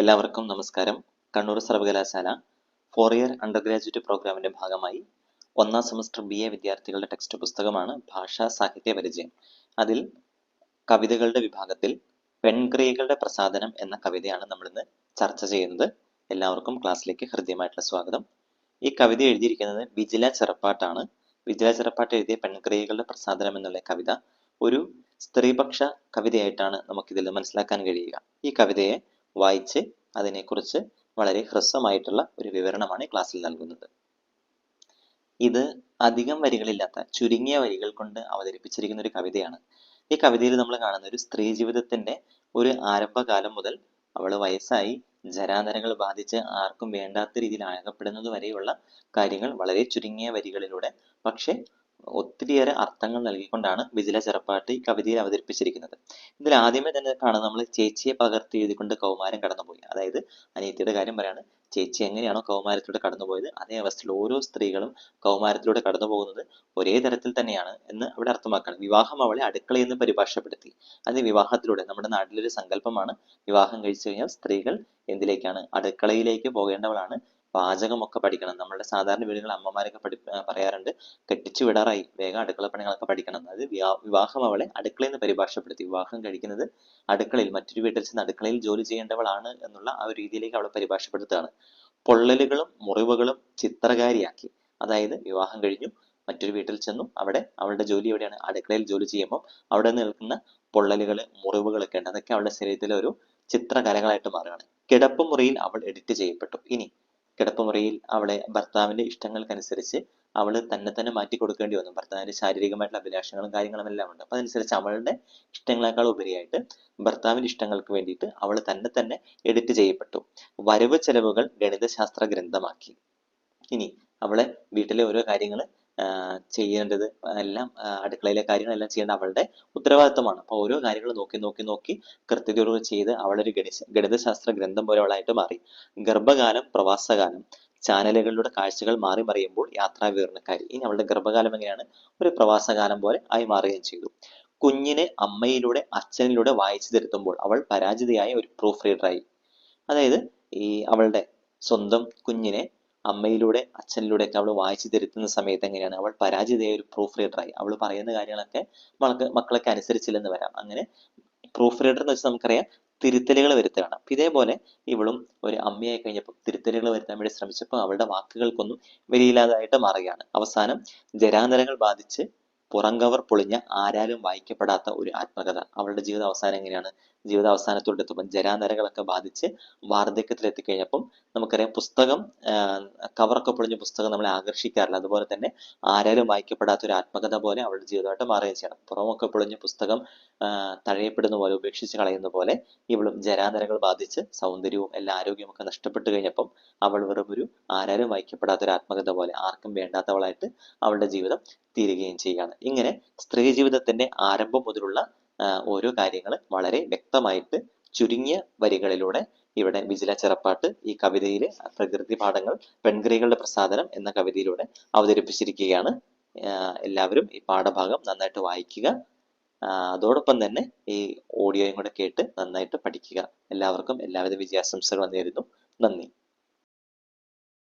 എല്ലാവർക്കും നമസ്കാരം. കണ്ണൂർ സർവകലാശാല ഫോർ ഇയർ അണ്ടർ ഗ്രാജുവേറ്റ് പ്രോഗ്രാമിന്റെ ഭാഗമായി ഒന്നാം സെമസ്റ്റർ ബി എ വിദ്യാർത്ഥികളുടെ ടെക്സ്റ്റ് പുസ്തകമാണ് ഭാഷാ സാഹിത്യ പരിചയം. അതിൽ കവിതകളുടെ വിഭാഗത്തിൽ പെൺക്രിയകളുടെ പ്രസാദനം എന്ന കവിതയാണ് നമ്മൾ ഇന്ന് ചർച്ച ചെയ്യുന്നത്. എല്ലാവർക്കും ക്ലാസ്സിലേക്ക് ഹൃദ്യമായിട്ടുള്ള സ്വാഗതം. ഈ കവിത എഴുതിയിരിക്കുന്നത് വിജില ചെറുപ്പാട്ടാണ്. വിജില ചെറുപ്പാട്ട് എഴുതിയ പെൺക്രിയകളുടെ പ്രസാദനം എന്നുള്ള കവിത ഒരു സ്ത്രീപക്ഷ കവിതയായിട്ടാണ് നമുക്കിതിൽ മനസ്സിലാക്കാൻ കഴിയുക. ഈ കവിതയെ വായിച്ച് അതിനെക്കുറിച്ച് വളരെ ഹ്രസ്വമായിട്ടുള്ള ഒരു വിവരണമാണ് ക്ലാസ്സിൽ നൽകുന്നത്. ഇത് അധികം വരികളില്ലാത്ത ചുരുങ്ങിയ വരികൾ കൊണ്ട് അവതരിപ്പിച്ചിരിക്കുന്ന ഒരു കവിതയാണ്. ഈ കവിതയിൽ നമ്മൾ കാണുന്ന ഒരു സ്ത്രീ ജീവിതത്തിന്റെ ഒരു ആരംഭകാലം മുതൽ അവൾ വയസ്സായി ജരാന്തരങ്ങൾ ബാധിച്ച് ആർക്കും വേണ്ടാത്ത രീതിയിൽ അകപ്പെടുന്നത് വരെയുള്ള കാര്യങ്ങൾ വളരെ ചുരുങ്ങിയ വരികളിലൂടെ പക്ഷെ ഒത്തിരിയേറെ അർത്ഥങ്ങൾ നൽകിക്കൊണ്ടാണ് വിജില ചെറുപ്പാട്ട് ഈ കവിതയിൽ അവതരിപ്പിച്ചിരിക്കുന്നത്. ഇതിൽ ആദ്യമേ തന്നെ കാണാം നമ്മൾ ചേച്ചിയെ പകർത്തി എഴുതിക്കൊണ്ട് കൗമാരം കടന്നുപോയി. അതായത് അനിയത്തിയുടെ കാര്യം പറയാണ് ചേച്ചി എങ്ങനെയാണോ കൗമാരത്തിലൂടെ കടന്നുപോയത് അതേ അവസ്ഥയിൽ ഓരോ സ്ത്രീകളും കൗമാരത്തിലൂടെ കടന്നു പോകുന്നത് ഒരേ തരത്തിൽ തന്നെയാണ് എന്ന് അവിടെ അർത്ഥമാക്കണം. വിവാഹം അവളെ അടുക്കളയെന്ന് പരിഭാഷപ്പെടുത്തി. അത് വിവാഹത്തിലൂടെ നമ്മുടെ നാട്ടിലൊരു സങ്കല്പമാണ്. വിവാഹം കഴിച്ചു കഴിഞ്ഞാൽ സ്ത്രീകൾ എന്തിലേക്കാണ്? അടുക്കളയിലേക്ക് പോകേണ്ടവളാണ്. പാചകമൊക്കെ പഠിക്കണം. നമ്മുടെ സാധാരണ വീടുകളിൽ അമ്മമാരൊക്കെ പഠി പറയാറുണ്ട് കെട്ടിച്ചു വിടാറായി വേഗം അടുക്കള പണികളൊക്കെ പഠിക്കണം. അതായത് വിവാഹം അവളെ അടുക്കളയിൽ നിന്ന് പരിഭാഷപ്പെടുത്തി. വിവാഹം കഴിക്കുന്നത് അടുക്കളയിൽ മറ്റൊരു വീട്ടിൽ ചെന്ന് അടുക്കളയിൽ ജോലി ചെയ്യേണ്ടവളാണ് എന്നുള്ള ആ ഒരു രീതിയിലേക്ക് അവളെ പരിഭാഷപ്പെടുത്തുകയാണ്. പൊള്ളലുകളും മുറിവുകളും ചിത്രകാരിയാക്കി. അതായത് വിവാഹം കഴിഞ്ഞു മറ്റൊരു വീട്ടിൽ ചെന്നു അവിടെ അവളുടെ ജോലി എവിടെയാണ്? അടുക്കളയിൽ ജോലി ചെയ്യുമ്പോൾ അവിടെ നിൽക്കുന്ന പൊള്ളലുകൾ മുറിവുകളൊക്കെ ഉണ്ട് അതൊക്കെ അവളുടെ ശരീരത്തിലെ ഒരു ചിത്രകലകളായിട്ട് മാറുകയാണ്. കിടപ്പുമുറിയിൽ അവൾ എഡിറ്റ് ചെയ്യപ്പെട്ടു. ഇനി കിടപ്പുമുറിയിൽ അവളെ ഭർത്താവിന്റെ ഇഷ്ടങ്ങൾക്കനുസരിച്ച് അവൾ തന്നെ തന്നെ മാറ്റി കൊടുക്കേണ്ടി വന്നു. ഭർത്താവിന്റെ ശാരീരികമായിട്ടുള്ള അഭിലാഷങ്ങളും കാര്യങ്ങളും എല്ലാം ഉണ്ട്. അപ്പൊ അതനുസരിച്ച് അവളുടെ ഇഷ്ടങ്ങളെക്കാൾ ഉപരിയായിട്ട് ഭർത്താവിന്റെ ഇഷ്ടങ്ങൾക്ക് വേണ്ടിയിട്ട് അവൾ തന്നെ തന്നെ എഡിറ്റ് ചെയ്യപ്പെട്ടു. വരവ് ചെലവുകൾ ഗണിതശാസ്ത്ര ഗ്രന്ഥമാക്കി. ഇനി അവളെ വീട്ടിലെ ഓരോ കാര്യങ്ങൾ ചെയ്യേണ്ടത് എല്ലാം അടുക്കളയിലെ കാര്യങ്ങളെല്ലാം ചെയ്യേണ്ട അവളുടെ ഉത്തരവാദിത്തമാണ് അപ്പോൾ ഓരോ കാര്യങ്ങളും നോക്കി നോക്കി നോക്കി കൃത്യതയോടുകൂടി ചെയ്ത് അവളൊരു ഗണിത ഗണിതശാസ്ത്ര ഗ്രന്ഥം പോലെ അവളായിട്ട് മാറി. ഗർഭകാലം പ്രവാസകാലം ചാനലുകളിലൂടെ കാഴ്ചകൾ മാറി മറിയുമ്പോൾ യാത്രാ വിവരണക്കാരി. ഇനി അവളുടെ ഗർഭകാലം എങ്ങനെയാണ്? ഒരു പ്രവാസകാലം പോലെ ആയി മാറുകയും ചെയ്തു. കുഞ്ഞിനെ അമ്മയിലൂടെ അച്ഛനിലൂടെ വായിച്ചു തിരുത്തുമ്പോൾ അവൾ പരാജിതയായ ഒരു പ്രൂഫ് റീഡറായി അതായത് ഈ അവളുടെ സ്വന്തം കുഞ്ഞിനെ അമ്മയിലൂടെ അച്ഛനിലൂടെ ഒക്കെ അവൾ വായിച്ചു തിരുത്തുന്ന സമയത്ത് എങ്ങനെയാണ്? അവൾ പരാജിതയായ ഒരു പ്രൂഫ് റീഡറായി അവൾ പറയുന്ന കാര്യങ്ങളൊക്കെ മക്ക മക്കളൊക്കെ അനുസരിച്ചില്ലെന്ന് വരാം. അങ്ങനെ പ്രൂഫ് റീഡർ എന്ന് വെച്ചാൽ നമുക്കറിയാം തിരുത്തലുകൾ വരുത്തുകയാണ് അപ്പൊ ഇതേപോലെ ഇവളും ഒരു അമ്മയായി കഴിഞ്ഞപ്പോൾ തിരുത്തലുകൾ വരുത്താൻ വേണ്ടി ശ്രമിച്ചപ്പോൾ അവളുടെ വാക്കുകൾക്കൊന്നും വിലയില്ലാതായിട്ട് മാറുകയാണ്. അവസാനം ജരാനരകൾ ബാധിച്ച് പുറംകവർ പൊളിഞ്ഞ ആരാലും വായിക്കപ്പെടാത്ത ഒരു ആത്മകഥ. അവളുടെ ജീവിത അവസാനം എങ്ങനെയാണ്? ജീവിത അവസാനത്തോട് എത്തുമ്പോൾ ജരാനരകളൊക്കെ ബാധിച്ച് വാർദ്ധക്യത്തിൽ എത്തിക്കഴിഞ്ഞപ്പം നമുക്കറിയാം പുസ്തകം കവറൊക്കെ പൊളിഞ്ഞ പുസ്തകം നമ്മളെ ആകർഷിക്കാറില്ല. അതുപോലെ തന്നെ ആരാലും വായിക്കപ്പെടാത്ത ഒരു ആത്മകഥ പോലെ അവളുടെ ജീവിതമായിട്ട് മാറുകയും ചെയ്യണം. പുറമൊക്കെ പൊളിഞ്ഞ പുസ്തകം തഴയപ്പെടുന്ന പോലെ ഉപേക്ഷിച്ച് കളയുന്ന പോലെ ഇവളും ജരാനരകൾ ബാധിച്ച് സൗന്ദര്യവും എല്ലാ ആരോഗ്യവും ഒക്കെ നഷ്ടപ്പെട്ടു കഴിഞ്ഞപ്പം അവൾ വെറും ഒരു ആരാലും വായിക്കപ്പെടാത്ത ഒരു ആത്മകഥ പോലെ ആർക്കും വേണ്ടാത്തവളായിട്ട് അവളുടെ ജീവിതം തീരുകയും ചെയ്യുകയാണ്. ഇങ്ങനെ സ്ത്രീ ജീവിതത്തിന്റെ ആരംഭം മുതലുള്ള ഓരോ കാര്യങ്ങൾ വളരെ വ്യക്തമായിട്ട് ചുരുങ്ങിയ വരികളിലൂടെ ഇവിടെ വിജില ചെറപ്പാട്ട് ഈ കവിതയിലെ പ്രകൃതി പാഠങ്ങൾ പെൺകിളികളുടെ പ്രസാദനം എന്ന കവിതയിലൂടെ അവതരിപ്പിച്ചിരിക്കുകയാണ്. എല്ലാവരും ഈ പാഠഭാഗം നന്നായിട്ട് വായിക്കുക. അതോടൊപ്പം തന്നെ ഈ ഓഡിയോയും കൂടെ കേട്ട് നന്നായിട്ട് പഠിക്കുക. എല്ലാവർക്കും എല്ലാവിധ വിജയാശംസകളും നേരുന്നു നന്ദി.